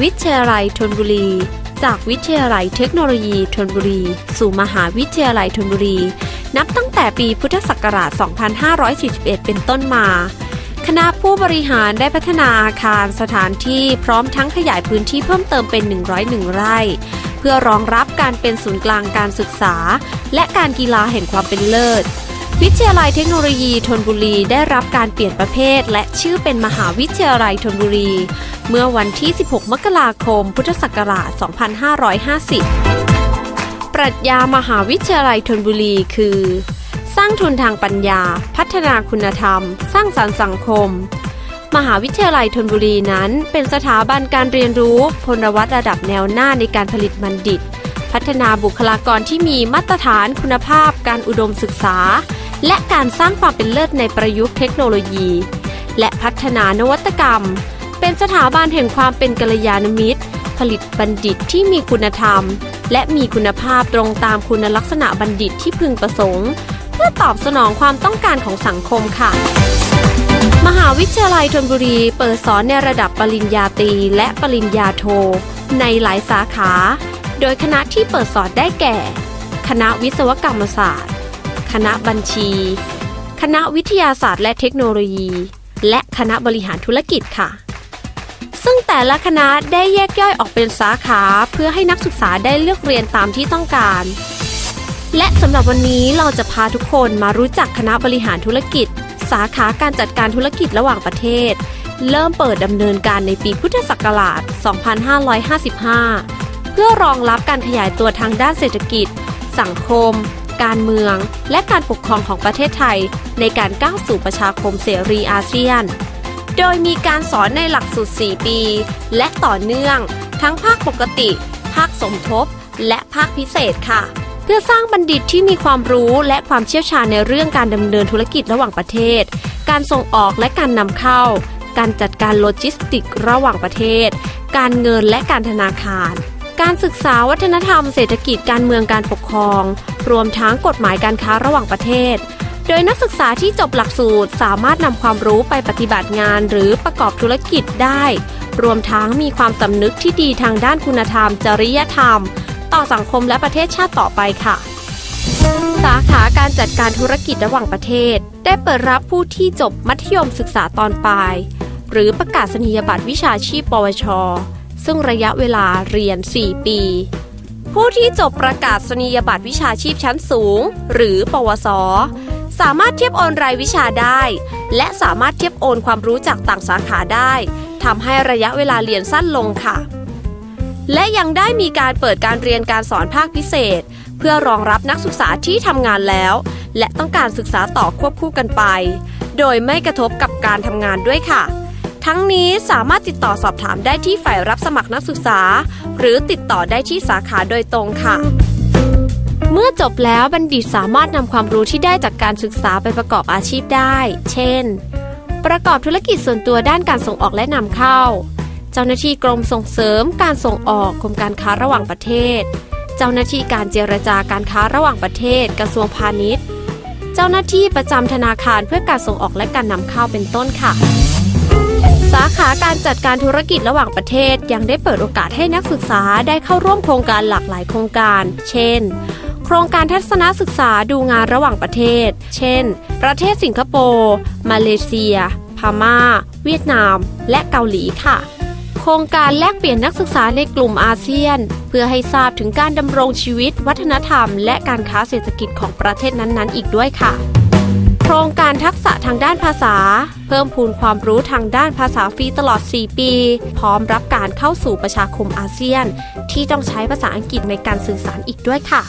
วิทยาลัยธนบุรี จากวิทยาลัยเทคโนโลยีธนบุรี สู่มหาวิทยาลัยธนบุรี นับตั้งแต่ปีพุทธศักราช 2541 เป็นต้นมา คณะผู้บริหารได้พัฒนาอาคารสถานที่พร้อมทั้งขยายพื้นที่เพิ่มเติมเป็น 101 ไร่ เพื่อรองรับการเป็นศูนย์กลางการศึกษา และการกีฬาแห่งความเป็นเลิศ วิทยาลัยเทคโนโลยีธนบุรีได้รับการเปลี่ยนประเภท และชื่อเป็นมหาวิทยาลัยธนบุรี เมื่อวันที่ 16 มกราคม พุทธศักราช 2550 ปรัชญามหาวิทยาลัยธนบุรีคือ สร้างทุนทางปัญญา พัฒนาคุณธรรม สร้างสรรค์สังคม มหาวิทยาลัยธนบุรีนั้น เป็นสถาบันการเรียนรู้พลวัตระดับแนวหน้าในการผลิตบัณฑิต พัฒนาบุคลากรที่มีมาตรฐานคุณภาพการอุดมศึกษา และการสร้างความเป็นเลิศในประยุกต์เทคโนโลยี และพัฒนานวัตกรรม เป็นสถาบันแห่งความเป็นกัลยาณมิตร ผลิตบัณฑิตที่มีคุณธรรม และมีคุณภาพตรงตามคุณลักษณะบัณฑิตที่พึงประสงค์ เพื่อตอบสนองความต้องการของสังคมค่ะมหาวิทยาลัยธนบุรีเปิดสอนในระดับปริญญาตรีและปริญญาโท ในหลายสาขา โดยคณะที่เปิดสอนได้แก่ คณะวิศวกรรมศาสตร์ คณะบัญชี คณะวิทยาศาสตร์และเทคโนโลยี และคณะบริหารธุรกิจค่ะ ซึ่งแต่ละคณะได้แยกย่อยออกเป็นสาขาเพื่อให้นักศึกษาได้เลือกเรียนตามที่ต้องการ และสำหรับวันนี้เราจะพาทุกคนมารู้จักคณะบริหารธุรกิจ สาขาการจัดการธุรกิจระหว่างประเทศ เริ่มเปิดดำเนินการในปีพุทธศักราช 2555 เพื่อรองรับการขยายตัวทางด้านเศรษฐกิจ สังคม การเมือง และการปกครองของประเทศไทย ในการก้าวสู่ประชาคมเสรีอาเซียน โดยมีการสอนในหลักสูตร 4 ปี และต่อเนื่อง ทั้งภาคปกติ ภาคสมทบ และภาคพิเศษค่ะ เพื่อสร้างบัณฑิตที่มีความรู้และความเชี่ยวชาญในเรื่องการดำเนินธุรกิจระหว่างประเทศ การส่งออกและการนำเข้า การจัดการโลจิสติกส์ระหว่างประเทศ การเงินและการธนาคาร การศึกษาวัฒนธรรมเศรษฐกิจการเมืองการปกครอง รวมทั้งกฎหมายการค้าระหว่างประเทศ โดยนักศึกษาที่จบหลักสูตรสามารถนำความรู้ไปปฏิบัติงานหรือประกอบธุรกิจได้ รวมทั้งมีความสำนึกที่ดีทางด้านคุณธรรม จริยธรรม ต่อสังคมและประเทศชาติต่อไปค่ะ สาขาการจัดการธุรกิจระหว่างประเทศ ได้เปิดรับผู้ที่จบมัธยมศึกษาตอนปลาย หรือประกาศนียบัตรวิชาชีพ ปวช ซึ่งระยะเวลาเรียน 4 ปี ผู้ที่จบประกาศนียบัตรวิชาชีพชั้นสูง หรือ ปวส สามารถเทียบโอนรายวิชาได้ และสามารถเทียบโอนความรู้จากต่างสาขาได้ทำให้ระยะเวลาเรียนสั้นลงค่ะ และยังได้มีการเปิดการเรียนการสอนภาคพิเศษ เพื่อรองรับนักศึกษาที่ทำงานแล้ว และต้องการศึกษาต่อควบคู่กันไป โดยไม่กระทบกับการทำงานด้วยค่ะ ทั้งนี้สามารถติดต่อสอบถามได้ที่ฝ่ายรับสมัครนักศึกษา หรือติดต่อได้ที่สาขาโดยตรงค่ะ เมื่อจบแล้วบัณฑิตสามารถนำความรู้ที่ได้จากการศึกษาไปประกอบอาชีพได้ เช่น ประกอบธุรกิจส่วนตัวด้านการส่งออกและนำเข้า เจ้าหน้าที่กรมส่งเสริม การส่งออกกรมการค้าระหว่างประเทศ เจ้าหน้าที่การเจรจาการค้าระหว่างประเทศ กระทรวงพาณิชย์ เจ้าหน้าที่ประจำธนาคารเพื่อการส่งออกและการนำเข้าเป็นต้นค่ะ สาขาการจัดการธุรกิจระหว่างประเทศ ยังได้เปิดโอกาสให้นักศึกษาได้เข้าร่วมโครงการหลากหลายโครงการ เช่น โครงการทัศนศึกษาดูงานระหว่างประเทศ เช่น ประเทศสิงคโปร์ มาเลเซีย พม่า เวียดนาม และเกาหลีค่ะโครงการแลกเปลี่ยนนักศึกษาในกลุ่มอาเซียน เพื่อให้ทราบถึงการดำรงชีวิต วัฒนธรรม และการค้าเศรษฐกิจของประเทศนั้นๆ อีกด้วยค่ะ โครงการทักษะทางด้านภาษา เพิ่มพูนความรู้ทางด้านภาษาฟรีตลอด 4 ปี พร้อมรับการเข้าสู่ประชาคมอาเซียน ที่ต้องใช้ภาษาอังกฤษในการสื่อสารอีกด้วยค่ะ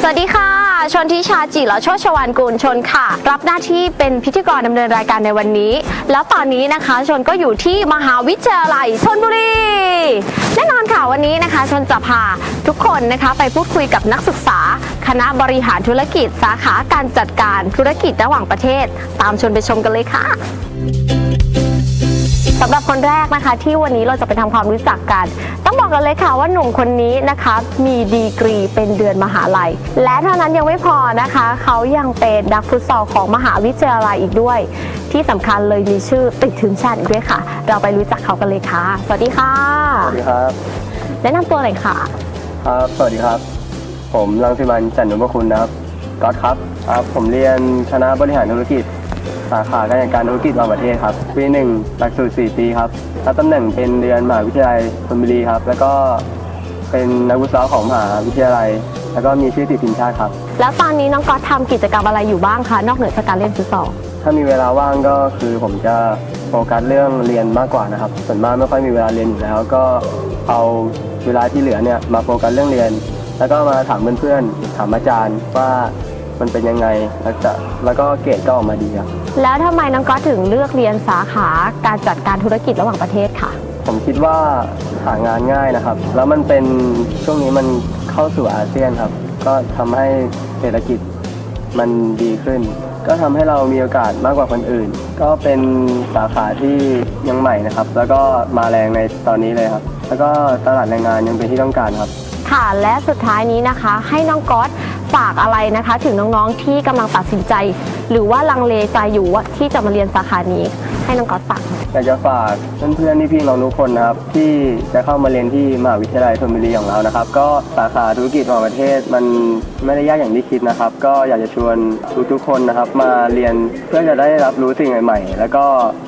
สวัสดีค่ะ ชนทิชาจิรโชชวานกูลชนค่ะ รับหน้าที่เป็นพิธีกรดำเนินรายการในวันนี้ แล้วตอนนี้นะคะ ชนก็อยู่ที่มหาวิทยาลัยชนบุรีแน่นอนค่ะวันนี้นะคะ ชนจะพาทุกคนนะคะไปพูดคุยกับนักศึกษา คณะบริหารธุรกิจสาขาการจัดการธุรกิจระหว่างประเทศ ตามชนไปชมกันเลยค่ะสำหรับคนแรกนะคะ ที่วันนี้เราจะไปทำความรู้จักกัน ต้องบอกกันเลยค่ะว่าหนุ่มคนนี้นะคะมีดีกรีเป็นเดือนมหาลัย และเท่านั้นยังไม่พอนะคะ เขายังเป็นนักฟุตซอลของมหาวิทยาลัยอีกด้วย ที่สำคัญเลยมีชื่อติดทีมชาติอีกด้วยค่ะ เราไปรู้จักเขากันเลยค่ะ สวัสดีค่ะ สวัสดีครับ แนะนำตัวหน่อยค่ะ ครับ สวัสดีครับ ผมรังสิมันจันทนุพคุณนะครับก๊อตครับครับ ผมเรียนคณะบริหารธุรกิจ สาขาการจัดการธุรกิจระหว่างประเทศครับปีหนึ่งหลักสูตร4ปีครับรับตำแหน่งเป็นเรียนมหาวิทยาลัยธนบุรีครับ แล้วก็เป็นนักวิศวะของมหาวิทยาลัย แล้วก็มีชื่อติดทีมชาติครับ แล้วตอนนี้น้องก๊อตทำกิจกรรมอะไรอยู่บ้างคะนอกเหนือจากการเล่นฟุตซอลถ้ามีเวลาว่างก็คือผมจะโฟกัสเรื่องเรียนมากกว่านะครับส่วนมากไม่ค่อยมีเวลาเรียนอยู่แล้วก็เอาเวลาที่เหลือเนี่ยมาโฟกัสเรื่องเรียน แล้วก็มาถามเพื่อนๆถามอาจารย์ว่ามันเป็นยังไงแล้วจะแล้วก็เกรดก็ออกมาดีครับแล้วทำไมน้องก๊อตถึงเลือกเรียนสาขาการจัดการธุรกิจระหว่างประเทศค่ะ ผมคิดว่าหางานง่ายนะครับ แล้วมันเป็นช่วงนี้มันเข้าสู่อาเซียนครับ ก็ทำให้เศรษฐกิจมันดีขึ้น ก็ทำให้เรามีโอกาสมากกว่าคนอื่น ก็เป็นสาขาที่ยังใหม่นะครับ แล้วก็มาแรงในตอนนี้เลยครับ แล้วก็ตลาดแรงงานยังเป็นที่ต้องการครับ ค่ะ และสุดท้ายนี้นะคะ ให้น้องก๊อตฝากอะไรนะคะ ถึงน้องๆที่กำลังตัดสินใจ หรือว่าลังเลใจอยู่ว่าที่จะมาเรียนสาขานี้ ให้น้องก๊อตฝากอยากจะฝากเพื่อนๆพี่ๆน้องทุกคนนะครับ ที่จะเข้ามาเรียนที่มหาวิทยาลัยธนบุรีของเรานะครับ ก็สาขาธุรกิจระหว่างประเทศมันไม่ได้ยากอย่างที่คิดนะครับ ก็อยากจะชวนทุกๆคนนะครับ มาเรียนเพื่อจะได้รับรู้สิ่งใหม่ๆ แล้วก็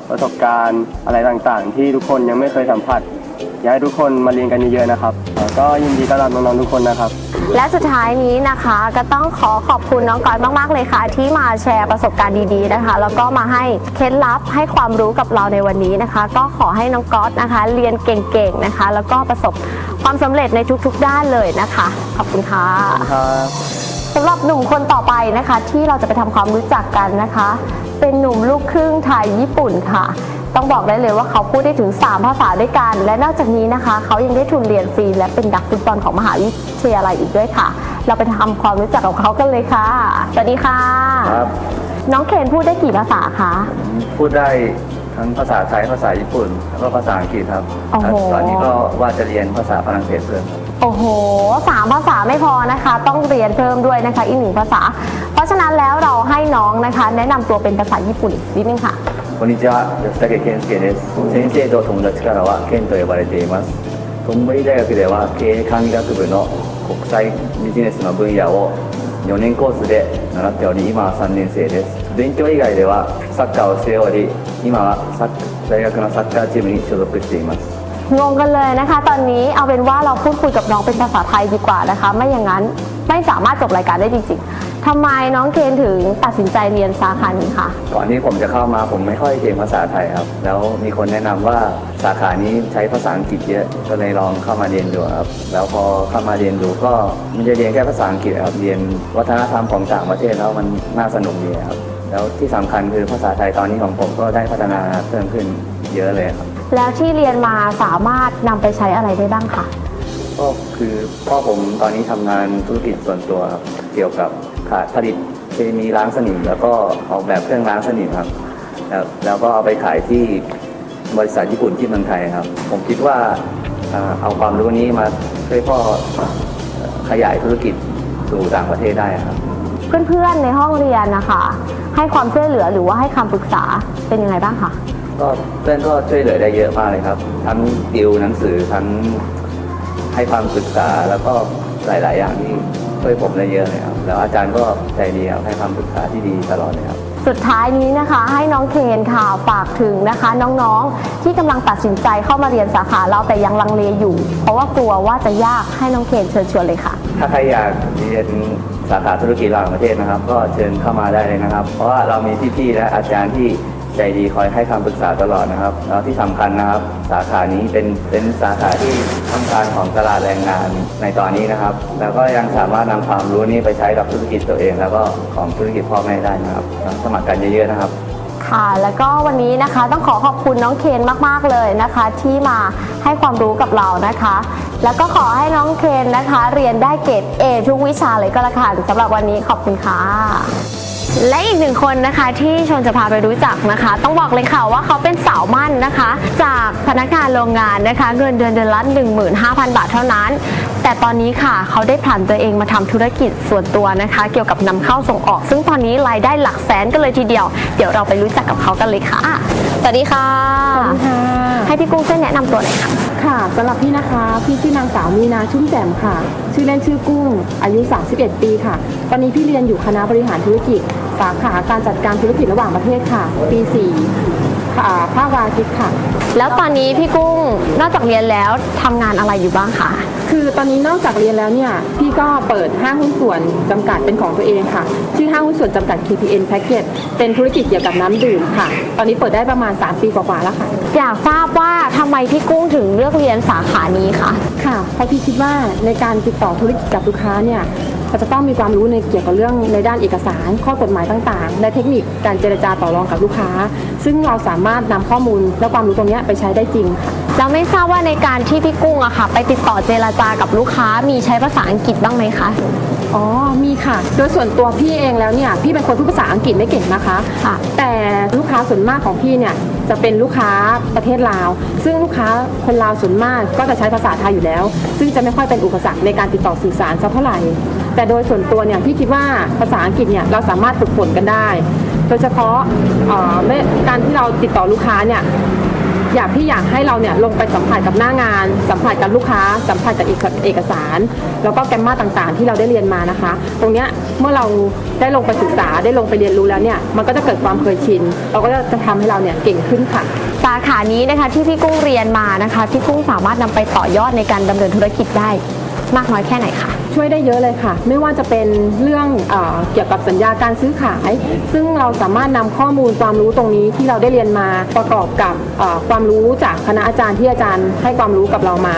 ประสบการณ์อะไรต่างๆ ที่ทุกคนยังไม่เคยสัมผัส อยากให้ทุกคนมาเรียนกันเยอะๆนะครับแล้วก็ยินดีต้อนรับน้องๆทุกคนนะครับ และสุดท้ายนี้นะคะก็ต้องขอขอบคุณน้องก๊อตมากๆเลยค่ะ ที่มาแชร์ประสบการณ์ดีๆนะคะ แล้วก็มาให้เคล็ดลับให้ความรู้กับเราในวันนี้นะคะ ก็ขอให้น้องก๊อตนะคะ เรียนเก่งๆนะคะ แล้วก็ประสบความสำเร็จในทุกๆด้านเลยนะคะ ขอบคุณค่ะครับสำหรับหนุ่มคนต่อไปนะคะ ที่เราจะไปทำความรู้จักกันนะคะ เป็นหนุ่มลูกครึ่งไทยญี่ปุ่นค่ะ ต้องบอกได้เลยว่าเขาพูดได้ถึง 3 ภาษาด้วยกัน และนอกจากนี้นะคะ เขายังได้ทุนเรียนฟรี และเป็นดักฟุตบอลของมหาวิทยาลัยอีกด้วยค่ะ เราไปทำความรู้จักกับเขากันเลยค่ะ สวัสดีค่ะ ครับ น้องเคนพูดได้กี่ภาษาคะ พูดได้ทั้งภาษาไทยภาษาญี่ปุ่น แล้วก็ภาษาอังกฤษครับ โอ้โห ตอนนี้ก็ว่าจะเรียนภาษาฝรั่งเศสเพิ่มครับ โอ้โหสามภาษาไม่พอนะคะ ต้องเรียนเพิ่มด้วยนะคะ อีกหนึ่งภาษา เพราะฉะนั้นแล้วเราให้น้องนะคะ แนะนำตัวเป็นภาษาญี่ปุ่นนิดนึงค่ะ こんにちは吉武健介です先生と友達からはケンと呼ばれていますトンブリ大学では経営管理学部の国際ビジネスの分野を4年コースで習っており今は3年生です勉強以外ではサッカーをしており今はサッ大学のサッカーチームに所属しています งงกันเลยนะคะ ตอนนี้เอาเป็นว่าเราพูดคุยกับน้องเป็นภาษาไทยดีกว่านะคะ ไม่อย่างนั้นไม่สามารถจบรายการได้จริง ๆทำไมน้องเคนถึงตัดสินใจเรียนสาขานี้คะก่อนที่ผมจะเข้ามาผมไม่ค่อยเก่งภาษาไทยครับ แล้วมีคนแนะนำว่าสาขานี้ใช้ภาษาอังกฤษเยอะก็เลยลองเข้ามาเรียนดูครับ แล้วพอเข้ามาเรียนดูก็ม่ได้เรียนแค่ภาษาอังกฤษครับ เรียนวัฒนธรรมของต่างประเทศแล้วมันน่าสนุกดีครับ แล้วที่สำคัญคือภาษาไทยตอนนี้ของผมก็ได้พัฒนาเพิ่มขึ้นเยอะเลยครับ แล้วที่เรียนมาสามารถนำไปใช้อะไรได้บ้างคะก็คือพ่อผมตอนนี้ทำงานธุรกิจส่วนตัวครับเกี่ยวกับขาดผลิตเคมีล้างสนิมแล้วก็ออกแบบเครื่องล้างสนิมครับ แล้วแล้วก็เอาไปขายที่บริษัทญี่ปุ่นที่เมืองไทยครับ ผมคิดว่าอ่าเอาความรู้นี้มาช่วยพ่อเอ่อขยายธุรกิจสู่ต่างประเทศได้ครับ เพื่อนๆในห้องเรียนนะคะ ให้ความช่วยเหลือหรือว่าให้คำปรึกษาเป็นยังไงบ้างคะ ก็เพื่อนก็ช่วยเหลือได้เยอะมากเลยครับ ทั้งดิวหนังสือทั้งให้ความปรึกษาแล้วก็หลาย ๆ อย่างที่ช่วยผมได้เยอะเลยครับแล้วอาจารย์ก็ใจดีครับให้คำปรึกษาที่ดีตลอดเลยครับสุดท้ายนี้นะคะให้น้องเคนค่ะฝากถึงนะคะ น้องๆที่กำลังตัดสินใจเข้ามาเรียนสาขาเราแต่ยังลังเลอยู่ เพราะว่ากลัวว่าจะยากให้น้องเคนเชิญชวนเลยค่ะ ถ้าใครอยากเรียนสาขาธุรกิจระหว่างประเทศนะครับ ก็เชิญเข้ามาได้เลยนะครับ เพราะว่าเรามีพี่ๆและอาจารย์ที่ ใจดีคอยให้คำปรึกษาตลอดนะครับ แล้วที่สำคัญนะครับ สาขานี้เป็นเป็นสาขาที่ต้องการของตลาดแรงงานในตอนนี้นะครับ แล้วก็ยังสามารถนำความรู้นี้ไปใช้กับธุรกิจตัวเอง แล้วก็ของธุรกิจพ่อแม่ได้นะครับ สมัครกันเยอะๆนะครับค่ะแล้วก็วันนี้นะคะต้องขอขอบคุณน้องเคนมากๆเลยนะคะ ที่มาให้ความรู้กับเรานะคะ แล้วก็ขอให้น้องเคนนะคะ เรียนได้เกรด A ทุกวิชาเลยก็แล้วกันสำหรับวันนี้ขอบคุณค่ะ และอีกหนึ่งคนนะคะที่ชนจะพาไปรู้จักนะคะ ต้องบอกเลยค่ะว่าเขาเป็นสาวมั่นนะคะ จากพนักงานโรงงานนะคะเงินเดือนเดือนละ15,000 บาทเท่านั้น แต่ตอนนี้ค่ะเขาได้ผ่านตัวเองมาทำธุรกิจส่วนตัวนะคะ เกี่ยวกับนำเข้าส่งออก ซึ่งตอนนี้รายได้หลักแสนกันเลยทีเดียว เดี๋ยวเราไปรู้จักกับเขากันเลยค่ะสวัสดีค่ะสวัสดีค่ะให้พี่กุ้งช่วยแนะนำตัวหน่อยค่ะ ค่ะสำหรับพี่นะคะ พี่ชื่อนางสาวมีนาชุ่มแจ่มค่ะ ชื่อเล่นชื่อกุ้ง อายุ 31 ปีค่ะ ตอนนี้พี่เรียนอยู่คณะบริหารธุรกิจ สาขาการจัดการธุรกิจระหว่างประเทศค่ะ ปี4ค่ะภาควาทิตค่ะ แล้วตอนนี้พี่กุ้งนอกจากเรียนแล้วทำงานอะไรอยู่บ้างคะคือตอนนี้นอกจากเรียนแล้วเนี่ยพี่ก็เปิดห้างหุ้นส่วนจำกัดเป็นของตัวเองค่ะ ชื่อห้างหุ้นส่วนจำกัด KPN Package เป็นธุรกิจเกี่ยวกับน้ำดื่มค่ะ ตอนนี้เปิดได้ประมาณ 3 ปีกว่าๆแล้วค่ะ อยากทราบว่าทำไมพี่กุ้งถึงเลือกเรียนสาขานี้คะค่ะเพราะพี่คิดว่าในการติดต่อธุรกิจกับลูกค้าเนี่ย เราจะต้องมีความรู้ในเกี่ยวกับเรื่องในด้านเอกสาร ข้อกฎหมายต่างๆ และเทคนิคการเจรจาต่อรองกับลูกค้า ซึ่งเราสามารถนำข้อมูลและความรู้ตรงเนี้ยไปใช้ได้จริงค่ะเราไม่ทราบว่าในการที่พี่กุ้งอะค่ะ ไปติดต่อเจรจากับลูกค้า มีใช้ภาษาอังกฤษบ้างไหมคะอ๋อ มีค่ะ โดยส่วนตัวพี่เองแล้วเนี่ย พี่เป็นคนพูดภาษาอังกฤษไม่เก่งนะคะค่ะแต่ลูกค้าส่วนมากของพี่เนี่ยจะเป็นลูกค้าประเทศลาว ซึ่งลูกค้าคนลาวส่วนมากก็จะใช้ภาษาไทยอยู่แล้ว ซึ่งจะไม่ค่อยเป็นอุปสรรคในการติดต่อสื่อสารสักเท่าไหร่ แต่โดยส่วนตัวเนี่ยพี่คิดว่าภาษาอังกฤษเนี่ยเราสามารถฝึกฝนกันได้ โดยเฉพาะการที่เราติดต่อลูกค้าเนี่ยอยากพี่อยากให้เราเนี่ยลงไปสัมผัสกับหน้างาน สัมผัสกับลูกค้า สัมผัสกับเอกเอกสาร แล้วก็แกมมาต่างๆ ที่เราได้เรียนมานะคะ ตรงเนี้ยเมื่อเราได้ลงไปศึกษาได้ลงไปเรียนรู้แล้วเนี่ยมันก็จะเกิดความเคยชิน เราก็จะทำให้เราเนี่ยเก่งขึ้นค่ะ สาขานี้นะคะที่พี่กุ้งเรียนมานะคะพี่กุ้งสามารถนำไปต่อยอดในการดำเนินธุรกิจได้ มากน้อยแค่ไหนคะช่วยได้เยอะเลยค่ะ ไม่ว่าจะเป็นเรื่องเออเกี่ยวกับสัญญาการซื้อขาย ซึ่งเราสามารถนำข้อมูลความรู้ตรงนี้ที่เราได้เรียนมาประกอบกับเอ่อความรู้จากคณะอาจารย์ที่อาจารย์ให้ความรู้กับเรามา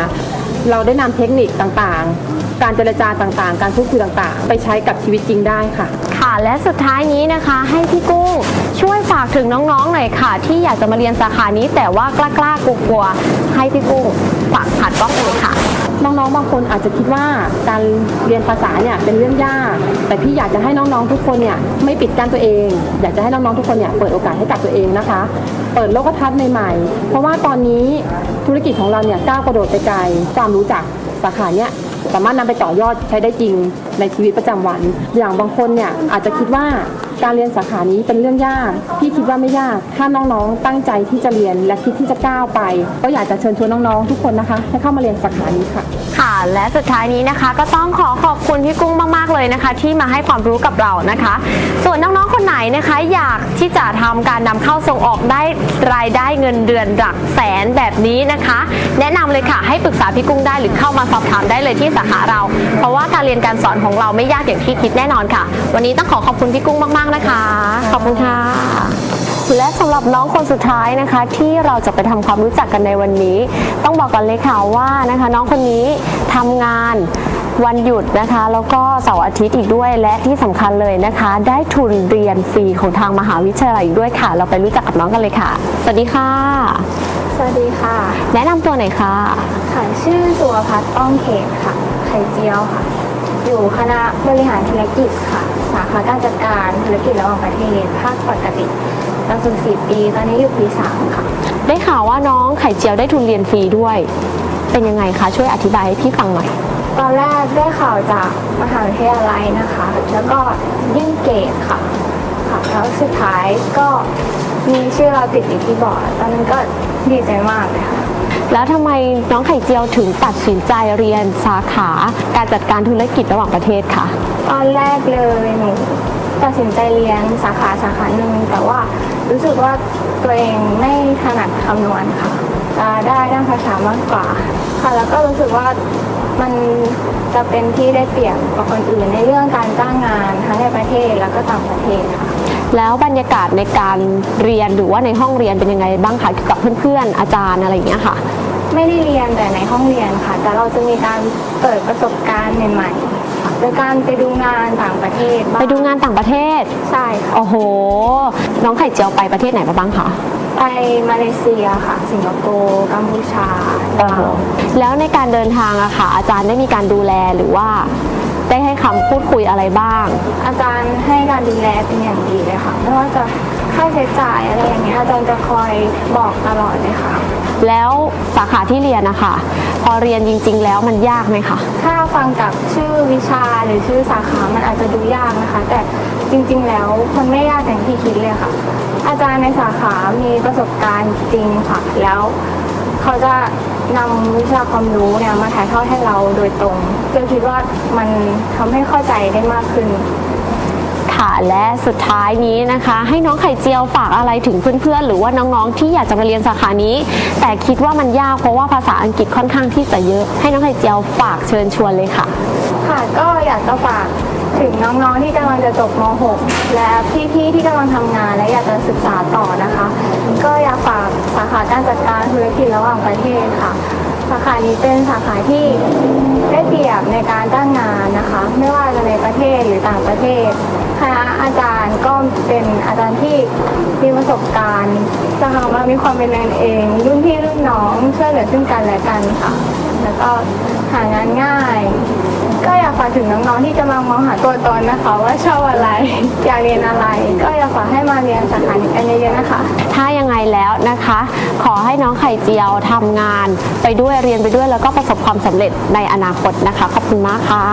เราได้นำเทคนิคต่างๆ การเจรจาต่างๆ การพูดคุยต่างๆ ไปใช้กับชีวิตจริงได้ค่ะ ค่ะและสุดท้ายนี้นะคะ ให้พี่กุ้งช่วยฝากถึงน้องๆหน่อยค่ะ ที่อยากจะมาเรียนสาขานี้แต่ว่ากล้าๆกลัวๆให้พี่กุ้งฝากผ่านกล้องไปเลยค่ะ น้องๆ บางคนอาจจะคิดว่าการเรียนภาษาเนี่ยเป็นเรื่องยาก แต่พี่อยากจะให้น้องๆ ทุกคนเนี่ยไม่ปิดกั้นตัวเอง อยากจะให้น้องๆ ทุกคนเนี่ยเปิดโอกาสให้กับตัวเองนะคะ เปิดโลกทัศน์ใหม่ๆ เพราะว่าตอนนี้ธุรกิจของเราเนี่ยก้าวกระโดดไปไกล ความรู้จักสาขาเนี่ยสามารถนำไปต่อยอดใช้ได้จริงในชีวิตประจำวัน อย่างบางคนเนี่ยอาจจะคิดว่า การเรียนสาขานี้เป็นเรื่องยาก พี่คิดว่าไม่ยาก ถ้าน้องๆ ตั้งใจที่จะเรียนและคิดที่จะก้าวไป ก็อยากจะเชิญชวนน้องๆ ทุกคนนะคะ ให้เข้ามาเรียนสาขานี้ค่ะ ค่ะและสุดท้ายนี้นะคะ ก็ต้องขอขอบคุณพี่กุ้งมากๆเลยนะคะ ที่มาให้ความรู้กับเรานะคะ ส่วนน้องๆ คนไหนนะคะอยากที่จะทำการนำเข้าส่งออกได้รายได้เงินเดือนหลักแสนแบบนี้นะคะ แนะนำเลยค่ะให้ปรึกษาพี่กุ้งได้หรือเข้ามาสอบถามได้เลยที่สาขาเรา เพราะว่าการเรียนการสอนของเราไม่ยากอย่างที่คิดแน่นอนค่ะ วันนี้ต้องขอขอบคุณพี่กุ้งมากๆนะคะ ขอบคุณค่ะ และสำหรับน้องคนสุดท้ายนะคะ ที่เราจะไปทำความรู้จักกันในวันนี้ ต้องบอกกันเลยค่ะว่านะคะ น้องคนนี้ทำงานวันหยุดนะคะ แล้วก็เสาร์อาทิตย์อีกด้วยและที่สำคัญเลยนะคะ ได้ทุนเรียนฟรีของทางมหาวิทยาลัยอีกด้วยค่ะ เราไปรู้จักกับน้องกันเลยค่ะ สวัสดีค่ะ สวัสดีค่ะ แนะนำตัวหน่อยค่ะ ค่ะ ชื่อสุวพัฒน์อ้อมเขตค่ะ ไข่เจียวค่ะ อยู่คณะบริหารธุรกิจค่ะ สาขาการจัดการธุรกิจระหว่างประเทศภาคปกติหลักสูตรสี่ปี ตอนนี้อยู่ปีสามค่ะ ได้ข่าวว่าน้องไข่เจียวได้ทุนเรียนฟรีด้วย เป็นยังไงคะ ช่วยอธิบายให้พี่ฟังหน่อย ตอนแรกได้ข่าวจากมหาวิทยาลัยนะคะ แล้วก็ยื่นเกรดค่ะ ค่ะ แล้วสุดท้ายก็มีชื่อเราติดอยู่ที่บอร์ด ตอนนั้นก็ดีใจมากเลยค่ะ แล้วทำไมน้องไข่เจียวถึงตัดสินใจเรียนสาขา การจัดการธุรกิจระหว่างประเทศคะตอนแรกเลยหนูตัดสินใจเรียนสาขาสาขาหนึ่งแต่ว่ารู้สึกว่าตัวเองไม่ถนัดคำนวณค่ะจะได้ด้านภาษามากกว่า ค่ะ แล้วก็รู้สึกว่ามันจะเป็นที่ได้เปรียบกว่าคนอื่นในเรื่องการจ้างงานทั้งในประเทศแล้วก็ต่างประเทศค่ะ แล้วบรรยากาศในการเรียนหรือว่าในห้องเรียนเป็นยังไงบ้างคะเกี่ยวกับเพื่อนๆอาจารย์อะไรอย่างเงี้ยค่ะ ไม่ได้เรียนแต่ในห้องเรียนค่ะ แต่เราจะมีการเปิดประสบการณ์ใหม่ๆค่ะโดยการไปดูงานต่างประเทศบ้ไปดูงานต่างประเทศใช่ค่ะโอ้โห น้องไข่เจียวไปประเทศไหนมาบ้างคะไปมาเลเซียค่ะ สิงคโปร์กัมพูชาโอ้โหแล้วในการเดินทางอะค่ะอาจารย์ได้มีการดูแลหรือว่า ได้ให้คำพูดคุยอะไรบ้าง อาจารย์ให้การดูแลเป็นอย่างดีเลยค่ะไม่ว่าจะค่าใช้จ่ายอะไรอย่างเงี้ยอาจารย์จะคอยบอกตลอดเลยค่ะ แล้วสาขาที่เรียนนะคะพอเรียนจริง ๆ แล้วมันยากไหมคะ ถ้าฟังจากชื่อวิชาหรือชื่อสาขา มันอาจจะดูยากนะคะ แต่จริง ๆ แล้วมันไม่ยากอย่างที่คิดเลยค่ะ อาจารย์ในสาขามีประสบการณ์จริงค่ะ แล้ว เขาจะนำวิชาความรู้เนี่ยมาถ่ายทอดให้เราโดยตรงเจะคิดว่ามันทำให้เข้าใจได้มากขึ้น ค่ะและสุดท้ายนี้นะคะ ให้น้องไข่เจียวฝากอะไรถึงเพื่อนๆ หรือว่าน้องๆที่อยากจะมาเรียนสาขานี้ แต่คิดว่ามันยากเพราะว่าภาษาอังกฤษค่อนข้างที่จะเยอะ ให้น้องไข่เจียวฝากเชิญชวนเลยค่ะ ค่ะก็อยากจะฝาก ถึงน้องๆที่กำลังจะจบม .6 และพี่ๆที่กำลังทำงานและอยากจะศึกษาต่อนะคะ ก็อยากฝากสาขาการจัดการธุรกิจระหว่างประเทศค่ะสาขานี้เป็นสาขาที่ได้เปรียบในการจ้างงานนะคะ ไม่ว่าจะในประเทศหรือต่างประเทศคณะอาจารย์ก็เป็นอาจารย์ที่มีประสบการณ์สาขาเรามีความเป็นกันเอง รุ่นพี่รุ่นน้องช่วยเหลือซึ่งกันและกันค่ะ แล้วก็หางานง่าย ฝากถึงน้องๆที่กำลังมองหาตัวตนนะคะ ว่าชอบอะไร อยากเรียนอะไร ก็อยากฝากให้มาเรียนสาขานี้กันเยอะๆนะคะ ถ้ายังไงแล้วนะคะ ขอให้น้องไข่เจียวทำงาน ไปด้วยเรียนไปด้วยแล้วก็ประสบความสำเร็จในอนาคตนะคะ ขอบคุณมากค่ะ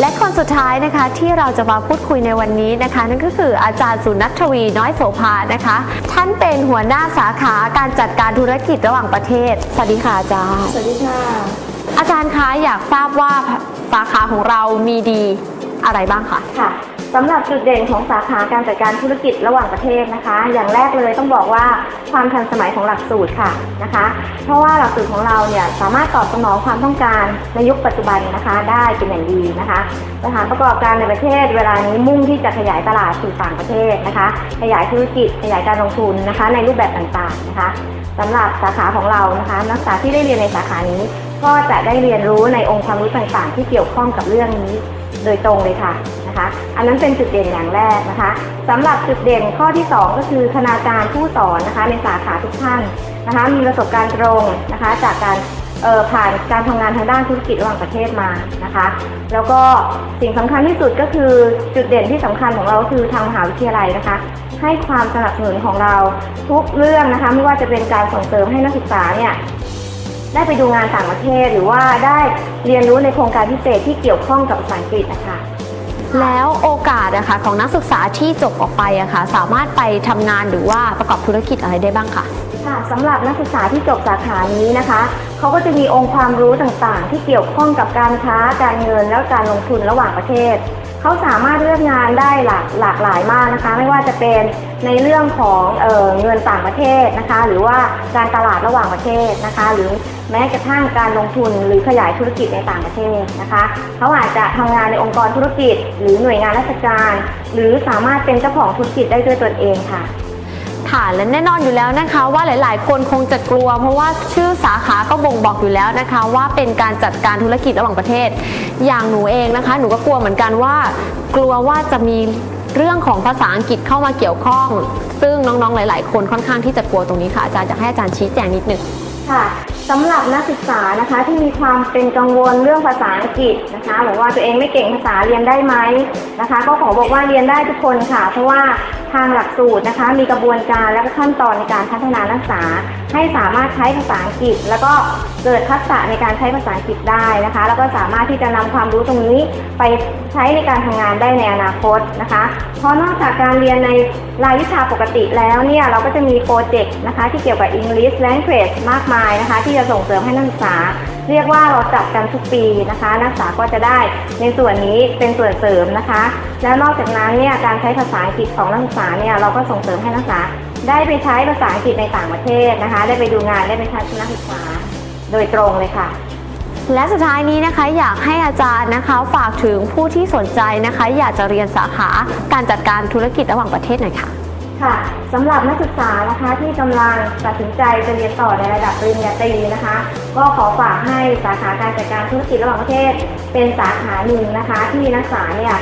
และคนสุดท้ายนะคะที่เราจะมาพูดคุยในวันนี้นะคะ นั่นก็คืออาจารย์สุนัททวีน้อยโสภานะคะ ท่านเป็นหัวหน้าสาขาการจัดการธุรกิจระหว่างประเทศ สวัสดีค่ะอาจารย์ สวัสดีค่ะ อาจารย์คะอยากทราบว่า สาขาของเรามีดีอะไรบ้างคะ ค่ะสำหรับจุดเด่นของสาขาการจัดการธุรกิจระหว่างประเทศนะคะ อย่างแรกเลยต้องบอกว่าความทันสมัยของหลักสูตรค่ะนะคะ เพราะว่าหลักสูตรของเราเนี่ยสามารถตอบสนองความต้องการในยุคปัจจุบันนะคะได้เป็นอย่างดีนะคะสถานประกอบการในประเทศ เวลานี้มุ่งที่จะขยายตลาดสู่ต่างประเทศนะคะ ขยายธุรกิจขยายการลงทุนนะคะ ในรูปแบบต่างๆนะคะสำหรับสาขาของเรานะคะ นักศึกษาที่ได้เรียนในสาขานี้ ก็จะได้เรียนรู้ในองค์ความรู้ต่างๆ ที่เกี่ยวข้องกับเรื่องนี้โดยตรงเลยค่ะนะคะ อันนั้นเป็นจุดเด่นอย่างแรกนะคะสำหรับจุดเด่นข้อที่ 2 ก็คือคณาจารย์ผู้สอนนะคะในสาขาทุกท่านนะคะ มีประสบการณ์ตรงนะคะ จากการผ่านการทำงานทางด้านธุรกิจระหว่างประเทศมานะคะ แล้วก็สิ่งสำคัญที่สุดก็คือจุดเด่นที่สำคัญของเราคือทางมหาวิทยาลัยนะคะ ให้ความสนับสนุนของเราทุกเรื่องนะคะ ไม่ว่าจะเป็นการส่งเสริมให้นักศึกษาเนี่ย ได้ไปดูงานต่างประเทศหรือว่าได้เรียนรู้ในโครงการพิเศษที่เกี่ยวข้องกับภาษาอังกฤษนะคะแล้วโอกาสนะคะของนักศึกษาที่จบออกไปอะคะสามารถไปทำงานหรือว่าประกอบธุรกิจอะไรได้บ้างคะค่ะสำหรับนักศึกษาที่จบสาขานี้นะคะเขาก็จะมีองค์ความรู้ต่างๆ ที่เกี่ยวข้องกับการค้าการเงินและการลงทุนระหว่างประเทศ เขาสามารถเลือกงานได้หลากหลากหลายมากนะคะ ไม่ว่าจะเป็นในเรื่องของเออเงินต่างประเทศนะคะ หรือว่าการตลาดระหว่างประเทศนะคะ หรือแม้กระทั่งการลงทุนหรือขยายธุรกิจในต่างประเทศนะคะเขาอาจจะทำงานในองค์กรธุรกิจ หรือหน่วยงานราชการ หรือสามารถเป็นเจ้าของธุรกิจได้ด้วยตนเองค่ะ ค่ะและแน่นอนอยู่แล้วนะคะ ว่าหลาย ๆ คนคงจะกลัว เพราะว่าชื่อสาขาก็บ่งบอกอยู่แล้วนะคะ ว่าเป็นการจัดการธุรกิจระหว่างประเทศ อย่างหนูเองนะคะ หนูก็กลัวเหมือนกันว่า กลัวว่าจะมีเรื่องของภาษาอังกฤษเข้ามาเกี่ยวข้อง ซึ่งน้อง ๆ หลาย ๆ คนค่อนข้างที่จะกลัวตรงนี้ค่ะอาจารย์อยากให้อาจารย์ชี้แจงนิดนึงค่ะ สำหรับนักศึกษานะคะที่มีความเป็นกังวลเรื่องภาษาอังกฤษนะคะบอกว่าตัวเองไม่เก่งภาษาเรียนได้ไหมนะคะ ก็ขอบอกว่าเรียนได้ทุกคนค่ะ เพราะว่าทางหลักสูตรนะคะ มีกระบวนการและก็ขั้นตอนในการพัฒนานักศึกษา ให้สามารถใช้ภาษาอังกฤษ แล้วก็เกิดทักษะในการใช้ภาษาอังกฤษได้นะคะ แล้วก็สามารถที่จะนำความรู้ตรงนี้ไปใช้ในการทำงานได้ในอนาคตนะคะ เพราะนอกจากการเรียนในรายวิชาปกติแล้วเนี่ยเราก็จะมีโปรเจกต์นะคะที่เกี่ยวกับ English Language มากมายนะคะที่จะส่งเสริมให้นักศึกษา เรียกว่าเราจัดกันทุกปีนะคะ นักศึกษาก็จะได้ในส่วนนี้เป็นส่วนเสริมนะคะ แล้วนอกจากนั้นเนี่ยการใช้ภาษาอังกฤษของนักศึกษาเนี่ยเราก็ส่งเสริมให้นักศึกษา ได้ไปใช้ภาษาอังกฤษในต่างประเทศนะคะ ได้ไปดูงานได้ไปทัศนศึกษาโดยตรงเลยค่ะและสุดท้ายนี้นะคะอยากให้อาจารย์นะคะฝากถึงผู้ที่สนใจนะคะ อยากจะเรียนสาขาการจัดการธุรกิจระหว่างประเทศหน่อยค่ะ ค่ะสำหรับนักศึกษานะคะที่กำลังตัดสินใจจะเรียนต่อในระดับปริญญาตรีนะคะ ก็ขอฝากให้สาขาการจัดการธุรกิจระหว่างประเทศ เป็นสาขาหนึ่งนะคะ ที่นักศึกษาเนี่ย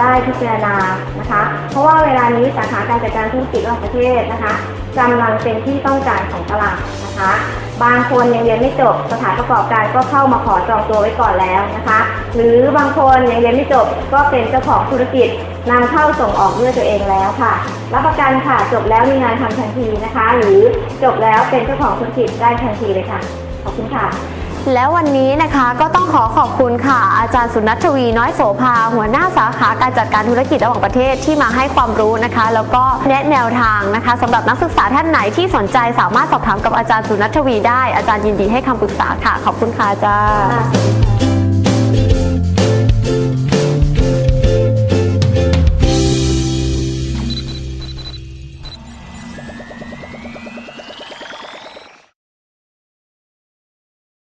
ได้พิจารณานะคะ เพราะว่าเวลานี้สาขาการจัดการธุรกิจระหว่างประเทศนะคะกำลังเป็นที่ต้องการของตลาดนะคะ บางคนยังเรียนไม่จบสถานประกอบการก็เข้ามาขอจองตัวไว้ก่อนแล้วนะคะ หรือบางคนยังเรียนไม่จบก็เป็นเจ้าของธุรกิจ นำเข้าส่งออกด้วยตัวเองแล้วค่ะ รับประกันค่ะจบแล้วมีงานทำทันทีนะคะ หรือจบแล้วเป็นเจ้าของธุรกิจได้ทันทีเลยค่ะ ขอบคุณค่ะแล้ววันนี้นะคะก็ต้องขอขอบคุณค่ะ อาจารย์สุนัทวีน้อยโสภา หัวหน้าสาขาการจัดการธุรกิจระหว่างประเทศที่มาให้ความรู้นะคะ แล้วก็แนะแนวทางนะคะสำหรับนักศึกษาท่านไหนที่สนใจสามารถสอบถามกับอาจารย์สุนัทวีได้อาจารย์ยินดีให้คำปรึกษาค่ะ ขอบคุณค่ะอาจารย์